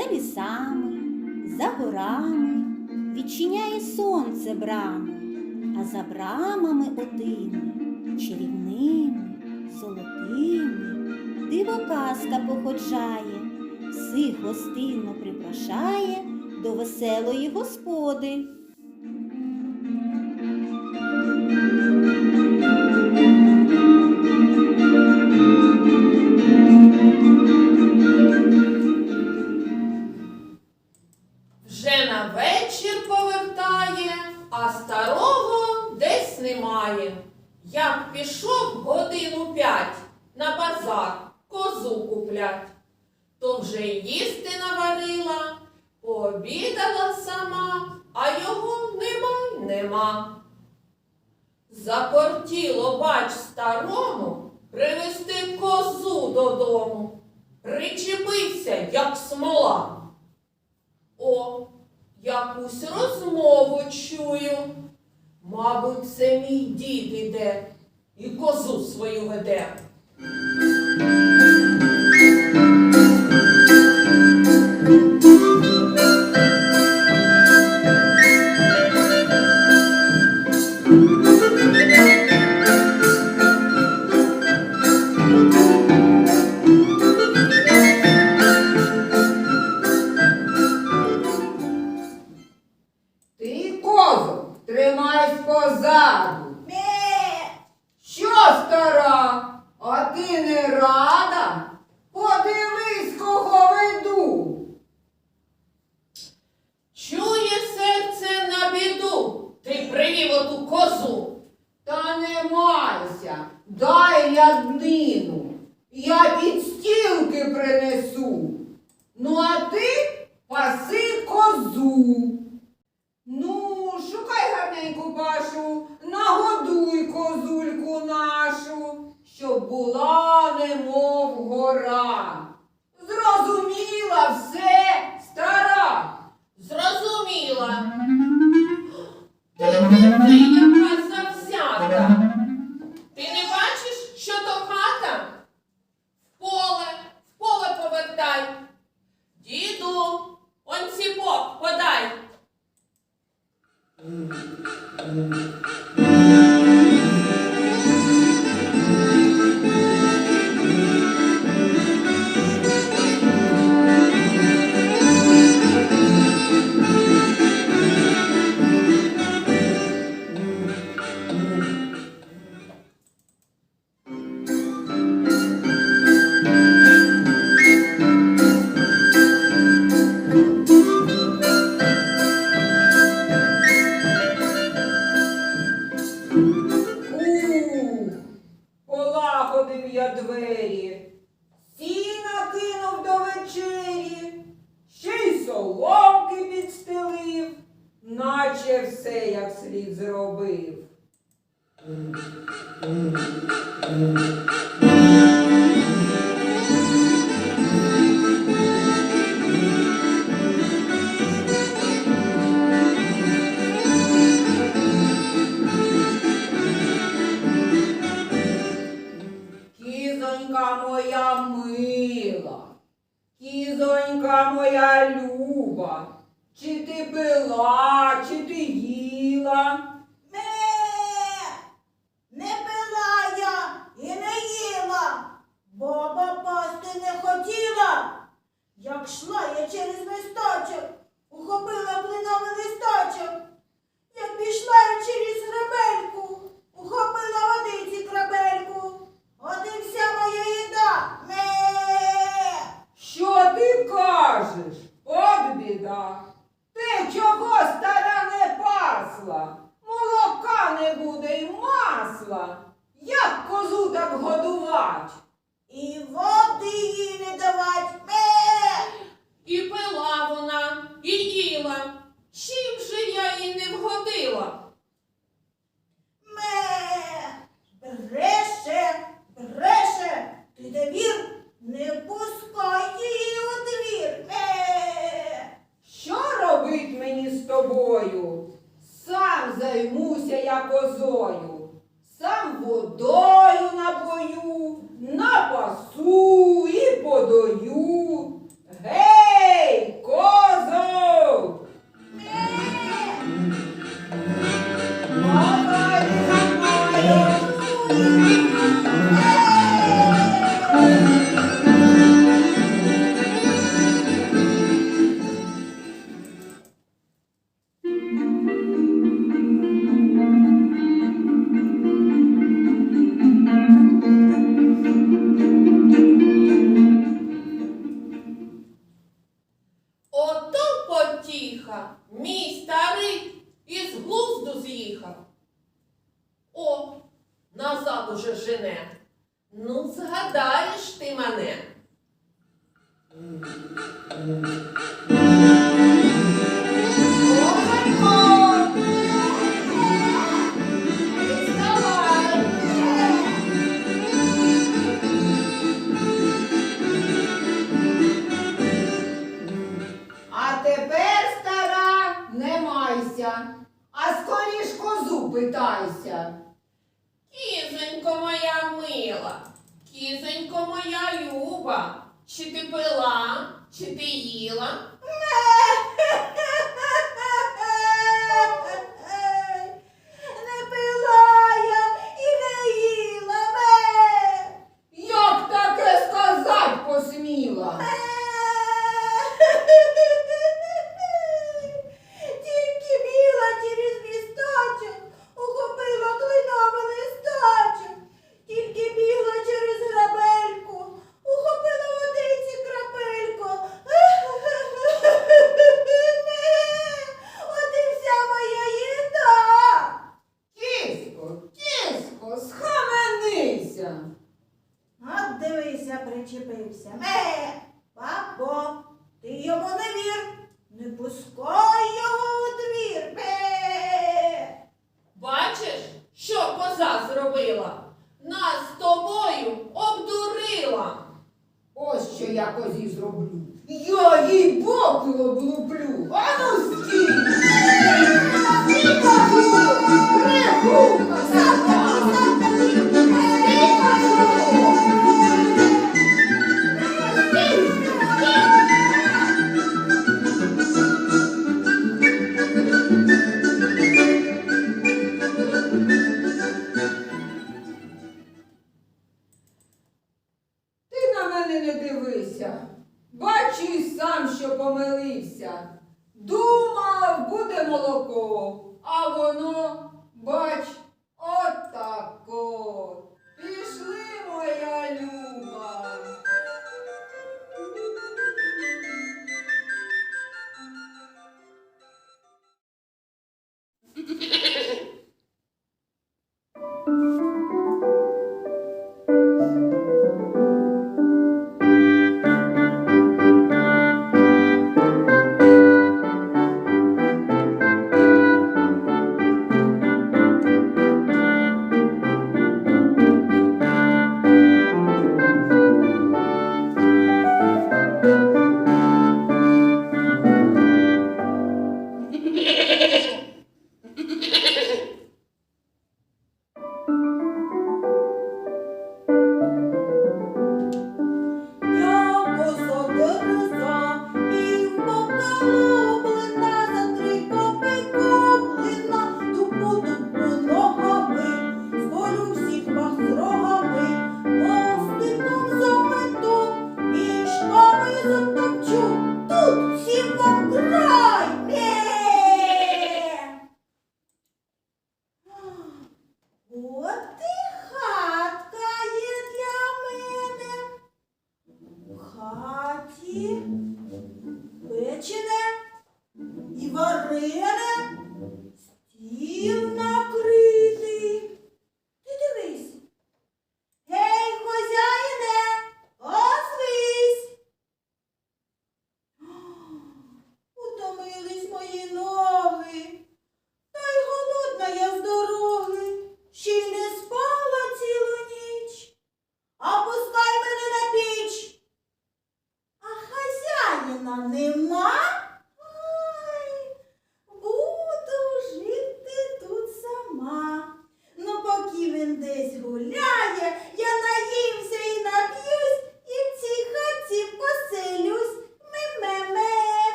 за лісами, за горами відчиняє сонце брами, а за брамами отими, чарівними, золотими, диво казка походжає, всіх гостинно припрошає до веселої господи. Немає. Як пішов годину п'ять на базар козу куплять, то вже їсти наварила, пообідала сама, а його нема й нема. Закортіло, бач, старому привезти козу додому. Причепився, як смола. О, якусь розмову чую. Мабуть, це мій дід іде і козу свою веде. Наче все як слід зробив. Кізонька моя мила, кізонька моя люба, чи ти пила, чи ти їла? Ме! Не пила я і не їла. Баба пасти не хотіла. Як шла я через місточок, ухопила клиновий листочок. Як пішла я через грабельку, ухопила водиці крабельку. От і вся моя їда. Ме! Що ти кажеш? От біда. Ти чого стара не пасла? Молока не буде й масла. Як козу так годувать? І води їй не давать. І пила вона, і їла. Чим же я їй не вгодила? Ме! Бреше, бреше, ти довір, питайся, а скоріш козу питайся. Кізонько моя мила, кізонько моя люба, чи ти пила, чи ти їла? Не.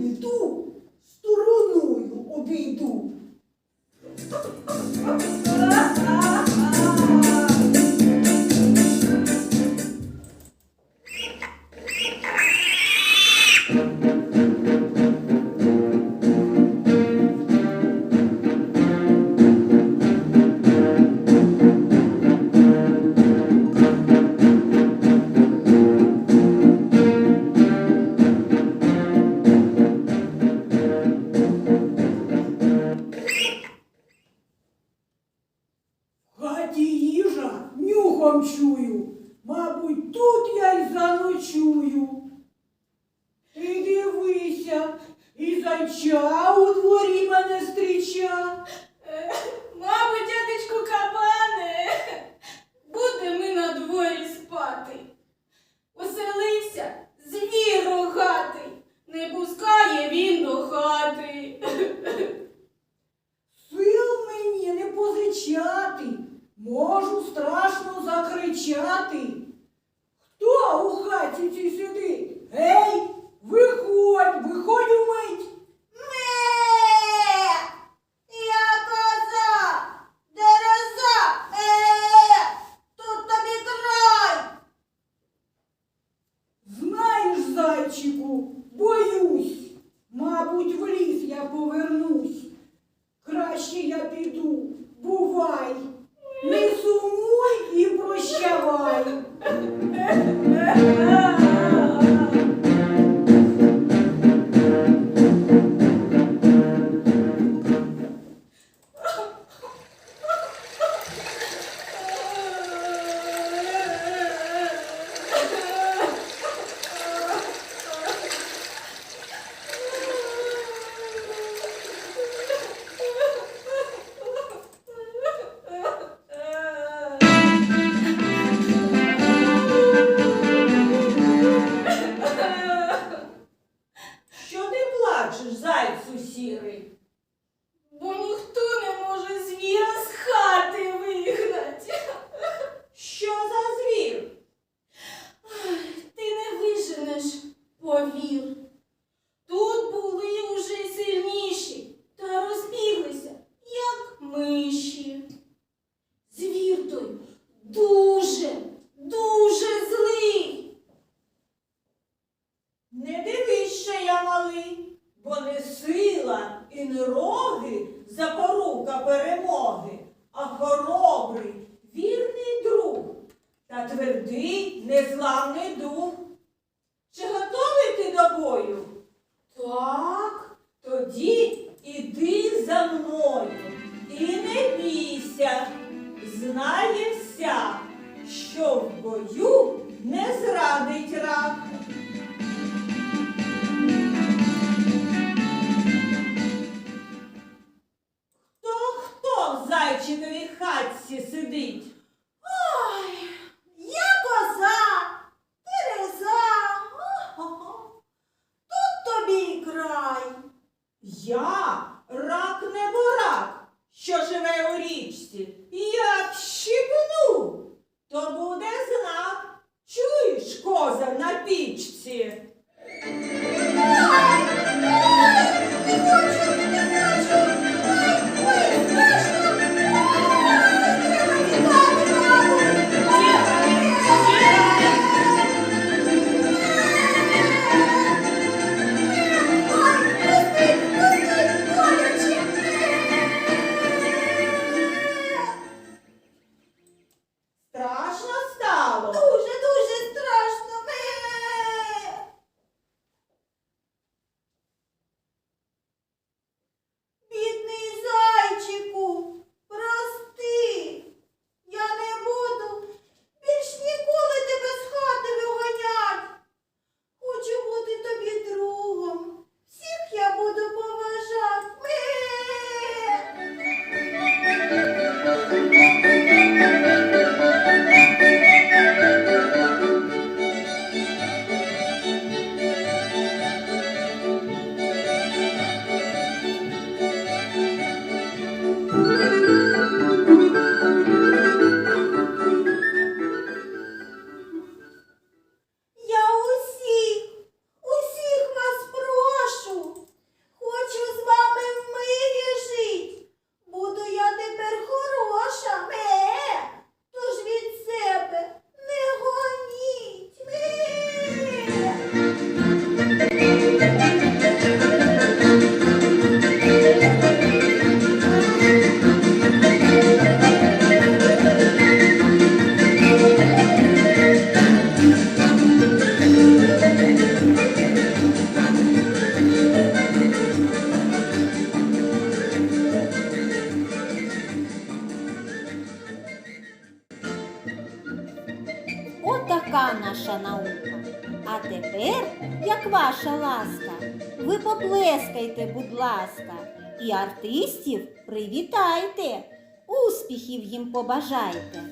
обійду, стороною обійду. згадую. Ти дивися, і зайча у дворі мене зустріча. Не дивись, що я малий, бо не сила і не роги запорука перемоги, а хоробрий, вірний друг та твердий, незламний дух. Чи готовий ти до бою? Так, тоді іди за мною і не бійся, знає вся, що в бою не зрадить рак. артистів привітайте, успіхів їм побажайте.